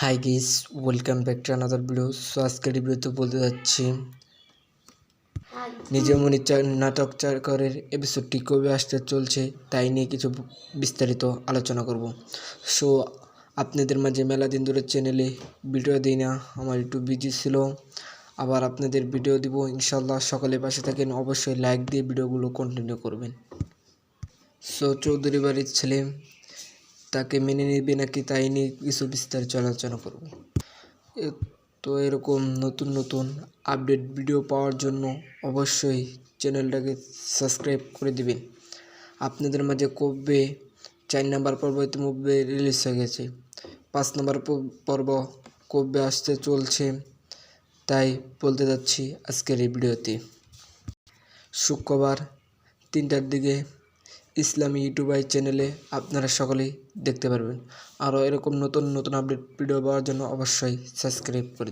Hi guys welcome back to another video so আজকের ভিডিওতে বলতে যাচ্ছি, নিজের চা- নাটক চাকরের এপিসোডটি কবে আসতে চলছে, তাই নিয়ে কিছু বিস্তারিত আলোচনা করব। সো আপনাদের মাঝে মেলা দিন ধরে চ্যানেলে ভিডিও দিই না, আমার একটু বিজি ছিল। আবার আপনাদের ভিডিও দিব ইনশাল্লাহ সকালে পাশে থাকেন, অবশ্যই লাইক দিয়ে ভিডিওগুলো কন্টিনিউ করবেন। সো চৌধুরী বাড়ির ছেলে তাকে মেনে নেবে নাকি তাই নিয়ে কিছু বিস্তারিত আলোচনা করব? তো এরকম নতুন নতুন আপডেট ভিডিও পাওয়ার জন্য অবশ্যই চ্যানেলটাকে সাবস্ক্রাইব করে দিবেন। আপনাদের মাঝে কবে চার নাম্বার পর্ব ইতিমধ্যে রিলিজ হয়ে গেছে, পাঁচ নাম্বার পর্ব কবে আসতে চলছে, তাই বলতে যাচ্ছি আজকের এই ভিডিওতে শুক্রবার তিনটার দিকে ইসলামী ইউটিউবাই চ্যানেলে আপনারা সকলেই দেখতে পারবেন। আরও এরকম নতুন নতুন আপডেট ভিডিও পাওয়ার জন্য অবশ্যই সাবস্ক্রাইব করে